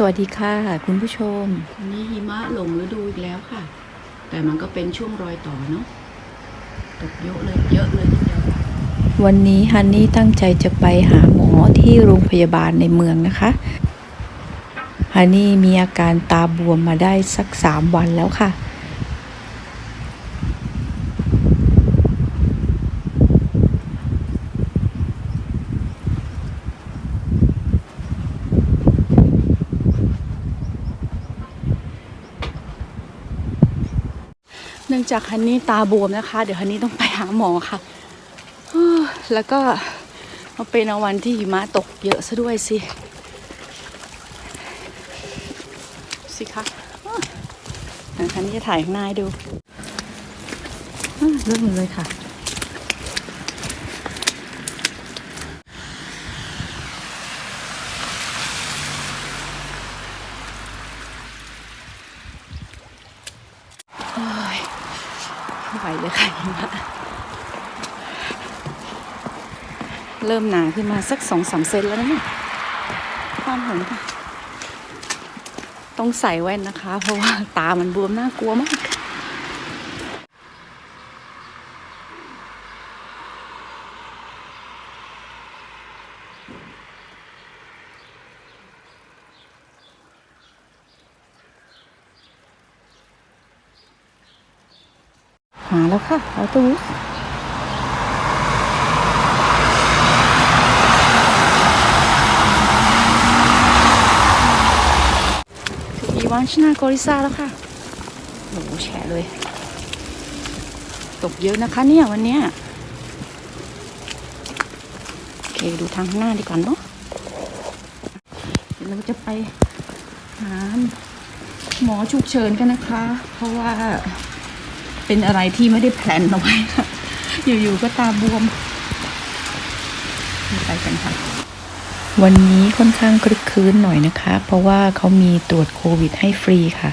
สวัสดีค่ะ คุณผู้ชมวันนี้หิมะหลงฤดูอีกแล้วค่ะ แต่มันก็เป็นช่วงรอยต่อเนาะตกเยอะเลยเยอะเลยทีเดียววันนี้ฮันนี่ตั้งใจจะไปหาหมอที่โรงพยาบาลในเมืองนะคะฮันนี่มีอาการตาบวมมาได้สักสามวันแล้วค่ะ นื่องจากฮันนี่ตาบวมนะคะ เดี๋ยวฮันนี่ต้องไปหาหมอค่ะแล้วก็มาเป็นวันที่หิมะตกเยอะซะด้วยสิสิคะฮันนี่จะถ่ายข้างหน้าดูเริ่มเลยค่ะ ไม่ไหวเลยค่ะหิมะเริ่มหนาขึ้นมาสักสองสามเซนแล้วนะเนี่ยความห็นต้องใส่แว่นนะคะ เพราะว่าตามันบวมน่ากลัวมาก หาแล้วค่ะออโต้บุสถึงอีวานชนากริซาแล้วค่ะโหแฉะเลย ตกเยอะนะคะเนี่ยวันเนี้ยโอเคดูทางข้างหน้าดีกว่าเนาะเดี๋ยวเราจะไปหาหมอฉุกเฉินกันนะคะ เพราะว่า เป็นอะไรที่ไม่ได้แพลนเอาไว้ค่ะอยู่ๆก็ตาบวม ไปกันค่ะ วันนี้ค่อนข้างคลึกคลื้นหน่อยนะคะ เพราะว่าเขามีตรวจโควิดให้ฟรีค่ะ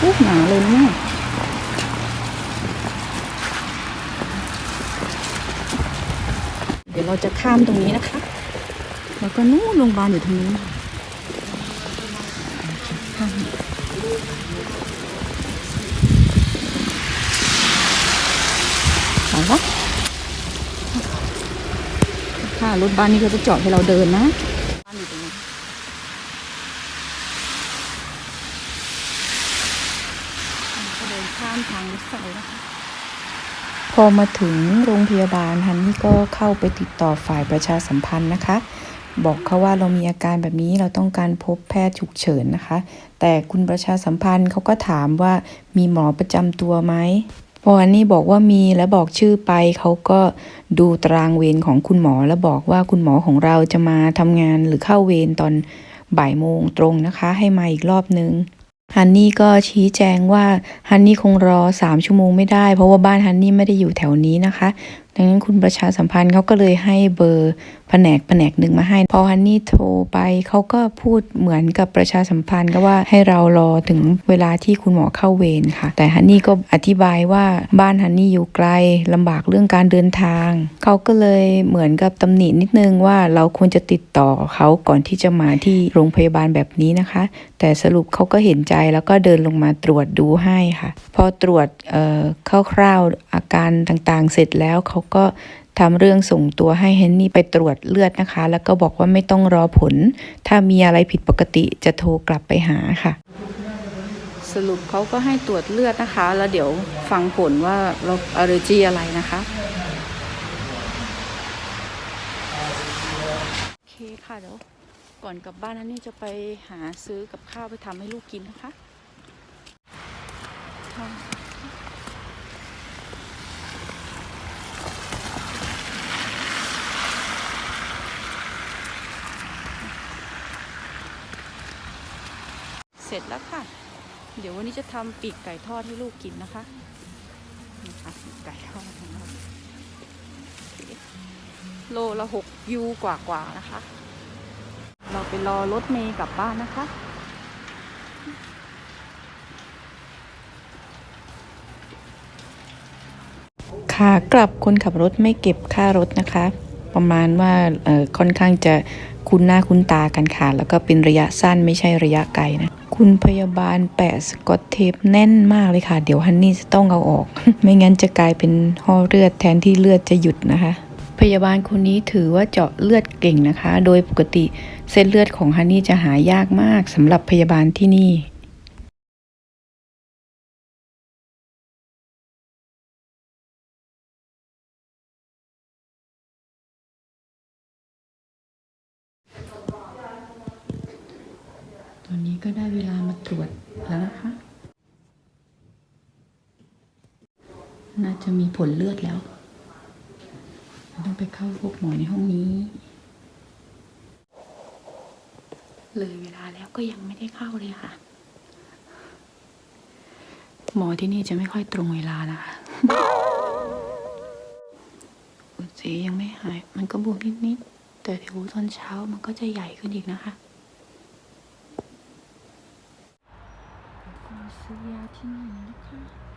อู้หนาเลยนะเนี่ยเดี๋ยวเราจะข้ามตรงนี้นะคะ แล้วก็นู่นโรงพยาบาลอยู่ทางนู้นข้าม เอาละค่ะรถบ้านนี้ก็จะจอดให้เราเดินนะบ้านอยู่ตรงนี้ก็เดินข้ามทางรถไฟนะคะพอมาถึงโรงพยาบาลฮันนี่ก็เข้าไปติดต่อฝ่ายประชาสัมพันธ์นะคะ บอกเขาว่าเรามีอาการแบบนี้เราต้องการพบแพทย์ฉุกเฉินนะคะ แต่คุณประชาสัมพันธ์เขาก็ถามว่ามีหมอประจำตัวไหม พออันนี้บอกว่ามีและบอกชื่อไปเขาก็ดูตารางเวรของคุณหมอแล้วบอกว่าคุณหมอของเราจะมาทำงานหรือเข้าเวรตอนบ่ายโมงตรงนะคะ ให้มาอีกรอบนึงฮันนี่ก็ชี้แจงว่าฮันนี่คงรอสามชั่วโมงไม่ได้ เพราะว่าบ้านฮันนี่ไม่ได้อยู่แถวนี้นะคะดังนั้นคุณประชาสัมพันธ์เขาก็เลยให้เบอร์แผนกแผนกหนึ่งมาให้ พอฮันนี่โทรไปเขาก็พูดเหมือนกับประชาสัมพันธ์ก็ว่าให้เรารอถึงเวลาที่คุณหมอเข้าเวรค่ะ แต่ฮันนี่ก็อธิบายว่าบ้านฮันนี่อยู่ไกลลำบากเรื่องการเดินทาง เขาก็เลยเหมือนกับตำหนินิดนึงว่าเราควรจะติดต่อเขาก่อนที่จะมาที่โรงพยาบาลแบบนี้นะคะ แต่สรุปเขาก็เห็นใจแล้วก็เดินลงมาตรวจดูให้ค่ะ พอตรวจเอ่อคร่าวๆอาการต่างๆ เสร็จแล้วเขาก็ทำเรื่องส่งตัวให้เฮนนี่ไปตรวจเลือดนะคะ แล้วก็บอกว่าไม่ต้องรอผล ถ้ามีอะไรผิดปกติจะโทรกลับไปหาค่ะ สรุปเขาก็ให้ตรวจเลือดนะคะ แล้วเดี๋ยวฟังผลว่าเราอ l ล e r จีอะไรนะคะโอเคค่ะเดี๋ยวก่อนกลับบ้านนั้นนี่จะไปหาซื้อกับข้าวไปทำให้ลูกกินนะคะ เสร็จแล้วค่ะ เดี๋ยววันนี้จะทำปีกไก่ทอดให้ลูกกินนะคะนี่ค่ะปีกไก่ทอดของเราโลละหกยูกว่ากว่านะคะ เราไปรอรถเมย์กลับบ้านนะคะขากลับคนขับรถไม่เก็บค่ารถนะคะ ประมาณว่าค่อนข้างจะคุ้นหน้าคุ้นตากันค่ะ แล้วก็เป็นระยะสั้นไม่ใช่ระยะไกลนะ คุณพยาบาลแปะสกอตเทปแน่นมากเลยค่ะ เดี๋ยวฮันนี่จะต้องเอาออก ไม่งั้นจะกลายเป็นห่อเลือดแทนที่เลือดจะหยุดนะคะ พยาบาลคนนี้ถือว่าเจาะเลือดเก่งนะคะ โดยปกติเส้นเลือดของฮันนี่จะหายากมากสำหรับพยาบาลที่นี่ อนนี้ก็ได้เวลามาตรวจแล้วนะคะ น่าจะมีผลเลือดแล้ว ต้องไปเข้าพบหมอในห้องนี้ เลยเวลาแล้วก็ยังไม่ได้เข้าเลยค่ะ หมอที่นี่จะไม่ค่อยตรงเวลานะคะอุจจียังไม่หาย มันก็บวมนิดๆแต่เดี๋ยวตอนเช้ามันก็จะใหญ่ขึ้นอีกนะคะ ก็ซื้อยาที่นี่นะคะ